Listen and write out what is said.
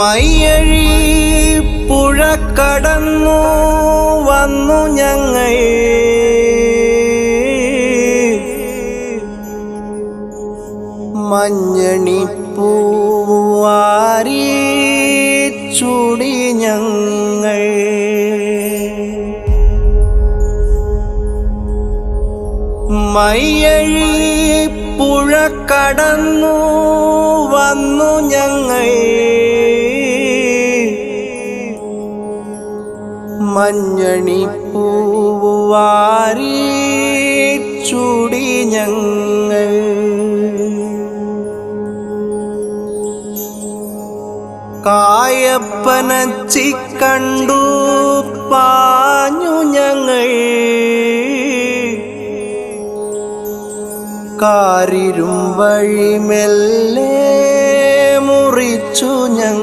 മയ്യഴി പുഴ കടന്നു വന്നു ഞങ്ങൾ. മഞ്ഞണി പൂവാരി ചൂടി ഞങ്ങൾ. മയ്യഴി പുഴ കടന്നു വന്നു ഞങ്ങൾ. മഞ്ഞണി പൂവാരി ചൂടി ഞങ്ങൾ. കായപ്പനച്ചി കണ്ടു പാഞ്ഞു ഞങ്ങൾ. കാരിരും വഴി മെല്ലെ മുറിച്ചു ഞങ്ങൾ